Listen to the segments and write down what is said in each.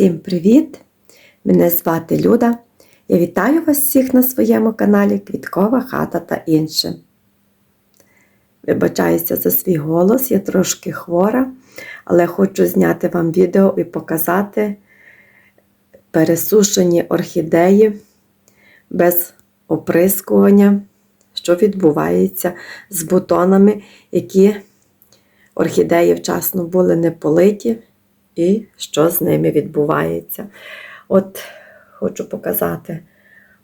Всім привіт! Мене звати Люда. Я вітаю вас всіх на своєму каналі Квіткова хата та інше. Вибачаюся за свій голос, я трошки хвора, але хочу зняти вам відео і показати пересушені орхідеї без оприскування, що відбувається з бутонами, які орхідеї вчасно були не политі і що з ними відбувається. От хочу показати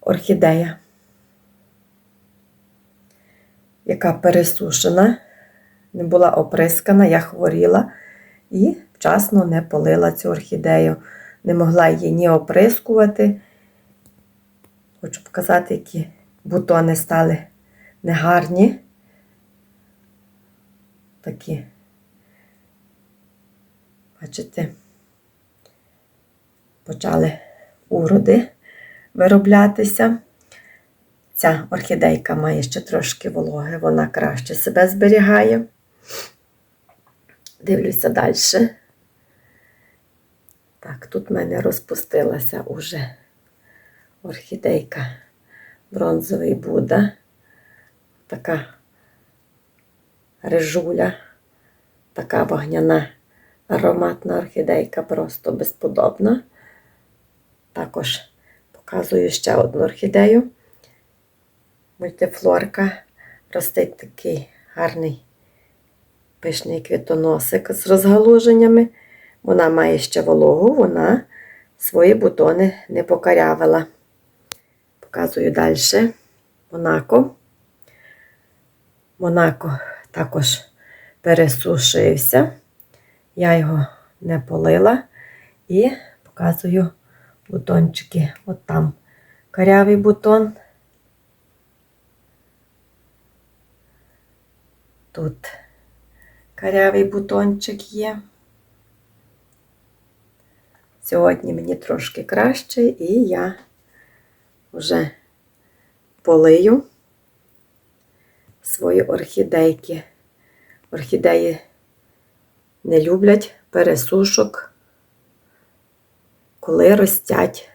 орхідея, яка пересушена, не була оприскана, я хворіла і вчасно не полила цю орхідею. Не могла її ні оприскувати. Хочу показати, які бутони стали негарні. Такі Бачите, почали уроди вироблятися. Ця орхідейка має ще трошки вологи, вона краще себе зберігає. Дивлюся далі. Так, тут в мене розпустилася уже орхідейка бронзовий Будда. Така режуля, така вогняна Ароматна орхідейка просто безподобна. Також показую ще одну орхідею. Мультифлорка. Ростить такий гарний пишний квітоносик з розгалуженнями. Вона має ще вологу, вона свої бутони не покарявила. Показую далі Монако. Монако також пересушився. Я його не полила і показую бутончики. От там карявий бутон. Тут карявий бутончик є. Сьогодні мені трошки краще, і я вже полию свої орхідейки. Орхідеї не люблять пересушок, коли ростять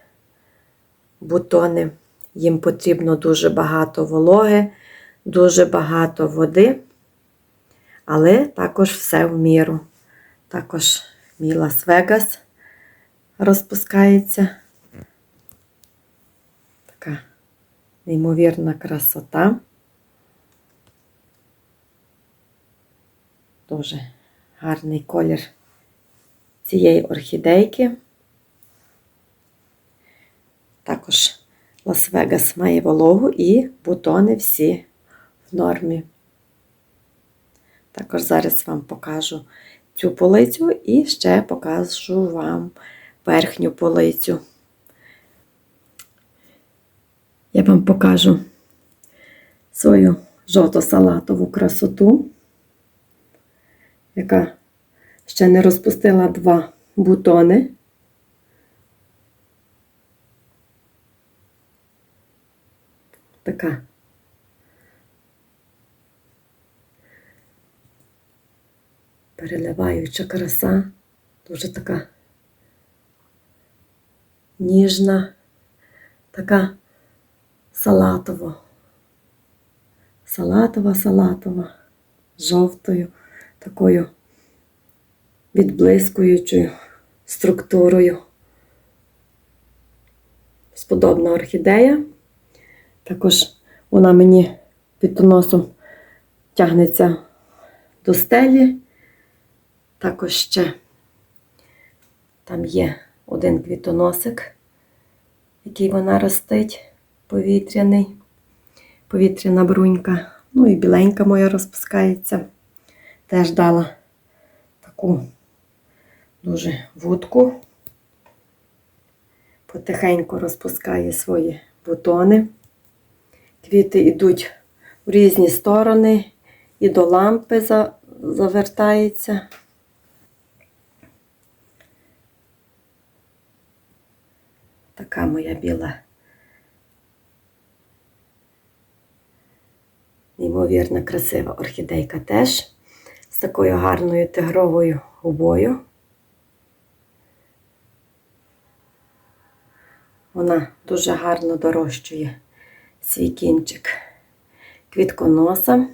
бутони. Їм потрібно дуже багато вологи, дуже багато води, але також все в міру. Також мій Лас-Вегас розпускається. Така неймовірна красота. Дуже гарний колір цієї орхідейки. Також Лас-Вегас має вологу і бутони всі в нормі. Також зараз вам покажу цю полицю і ще покажу вам верхню полицю. Я вам покажу свою жовто-салатову красоту яка ще не розпустила два бутони. Така. Переливаюча краса, дуже така ніжна, така салатова, салатова, салатова, жовтою такою відблискуючою структурою. Сподобна орхідея. Також вона мені під носом тягнеться до стелі. Також ще там є один квітоносик, який вона ростить, повітряний, повітряна брунька. Ну і біленька моя розпускається. Теж дала таку дуже вудку, потихеньку розпускає свої бутони. Квіти йдуть в різні сторони і до лампи завертається. Така моя біла. Неймовірно красива орхідейка теж такою гарною тигровою губою. Вона дуже гарно дорощує свій кінчик квітконоса,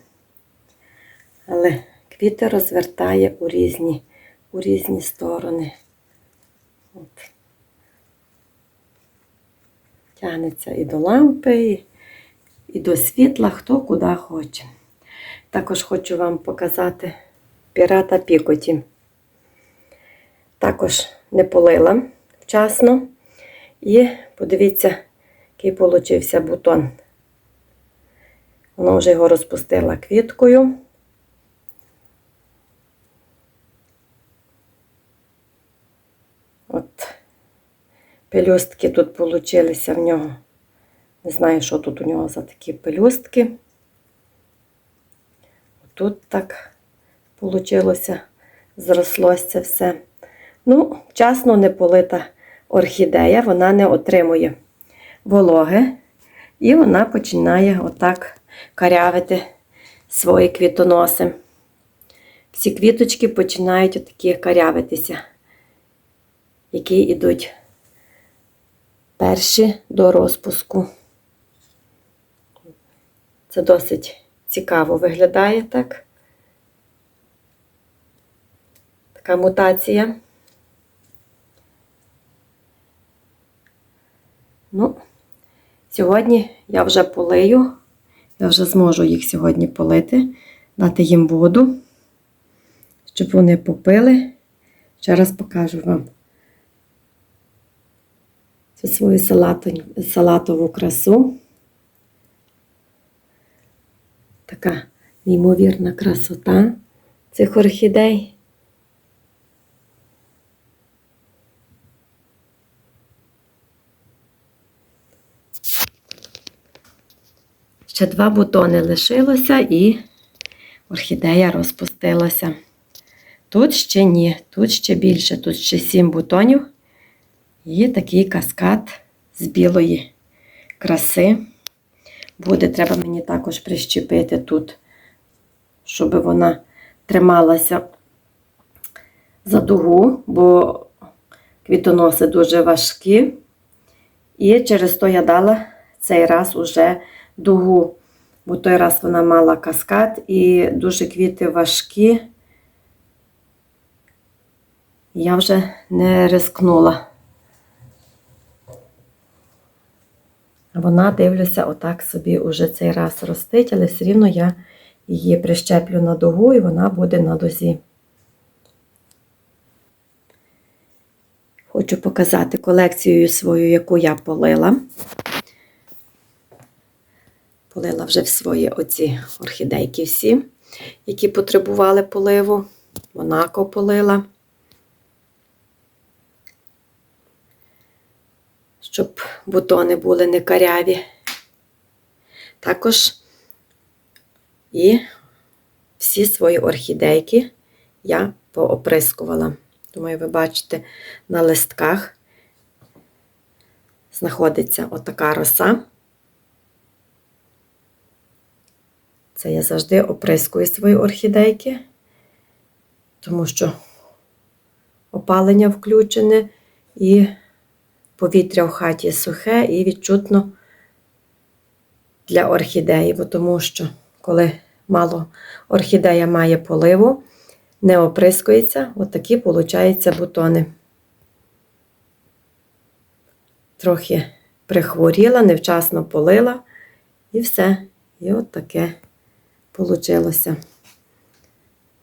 але квіти розвертає у різні, у різні сторони. От. Тягнеться і до лампи, і, і до світла, хто куди хоче. Також хочу вам показати пірата Пікоті. Також не полила вчасно. І подивіться, який получився бутон. Вона вже його розпустила квіткою. От пелюстки тут получилися в нього. Не знаю, що тут у нього за такі пелюстки. Тут так получилося, зрослося все. Ну, вчасно не полита орхідея, вона не отримує вологи, і вона починає отак карявити свої квітоноси. Всі квіточки починають отакі карявитися, які йдуть перші до розпуску. Це досить цікаво виглядає так. Така мутація. Ну, сьогодні я вже полию, я вже зможу їх сьогодні полити, дати їм воду, щоб вони попили. Ще раз покажу вам цю свою салатову красу. Така неймовірна красота цих орхідей. Ще два бутони лишилося і орхідея розпустилася. Тут ще ні, тут ще більше, тут ще сім бутонів. І такий каскад з білої краси. Буде, треба мені також прищепити тут, щоб вона трималася за дугу, бо квітоноси дуже важкі. І через то я дала цей раз уже дугу, бо той раз вона мала каскад і дуже квіти важкі. Я вже не рискнула. Вона, дивлюся, отак собі уже цей раз ростить, але все рівно я її прищеплю на дугу і вона буде на дозі. Хочу показати колекцію свою, яку я полила. Полила вже в свої оці орхідейки всі, які потребували поливу. Монако полила. Щоб бутони були не каряві. Також і всі свої орхідейки я пооприскувала. Думаю, ви бачите, на листках знаходиться отака роса. Це я завжди оприскую свої орхідейки, тому що опалення включене і повітря в хаті сухе і відчутно для орхідеї, бо тому що коли мало орхідея має поливу, не оприскується, отакі, виходять, бутони. Трохи прихворіла, невчасно полила, і все. І от таке вийшло.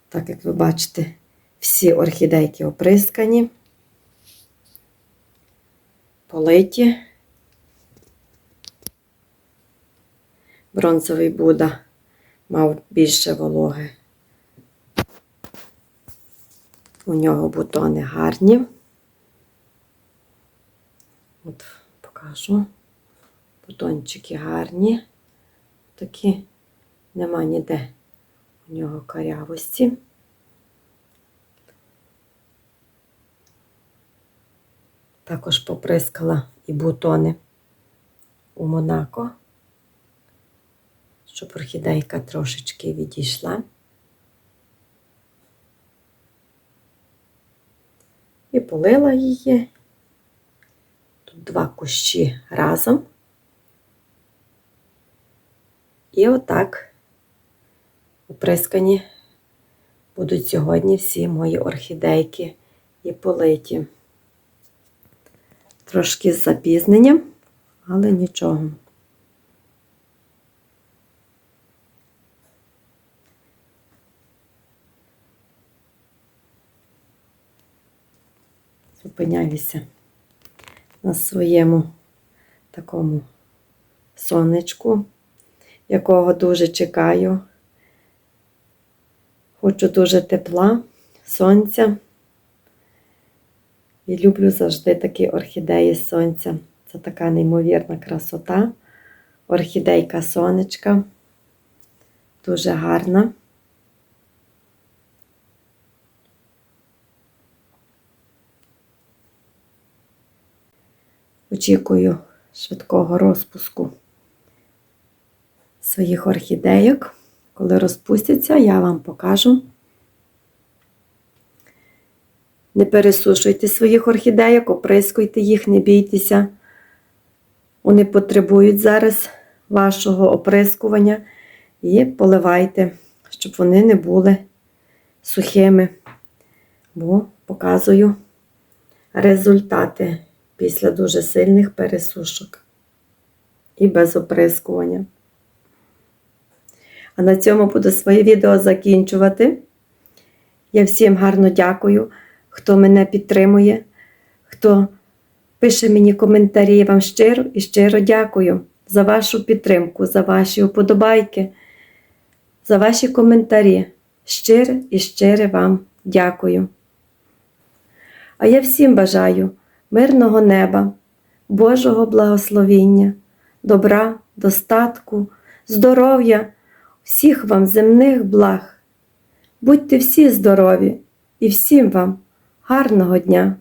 Так як ви бачите, всі орхідейки оприскані, политі. Бронзовий Буда мав більше вологи. У нього бутони гарні. От покажу. Бутончики гарні. Такі нема ніде у нього карявості. Також поприскала і бутони у Монако, щоб орхідейка трошечки відійшла. І полила її. Тут два кущі разом. І отак оприскані будуть сьогодні всі мої орхідейки і политі. Трошки з запізненням, але нічого. Зупиняюся на своєму такому сонечку, якого дуже чекаю. Хочу дуже тепла, сонця. І люблю завжди такі орхідеї сонця. Це така неймовірна красота. Орхідейка сонечка. Дуже гарна. Очікую швидкого розпуску своїх орхідейок. Коли розпустяться, я вам покажу. Не пересушуйте своїх орхідейок, оприскуйте їх, не бійтеся. Вони потребують зараз вашого оприскування і поливайте, щоб вони не були сухими. Бо показую результати після дуже сильних пересушок і без оприскування. А на цьому буду своє відео закінчувати. Я всім гарно дякую, хто мене підтримує, хто пише мені коментарі. Я вам щиро і щиро дякую за вашу підтримку, за ваші вподобайки, за ваші коментарі. Щире і щире вам дякую. А я всім бажаю мирного неба, Божого благословіння, добра, достатку, здоров'я, всіх вам земних благ. Будьте всі здорові і всім вам гарного дня!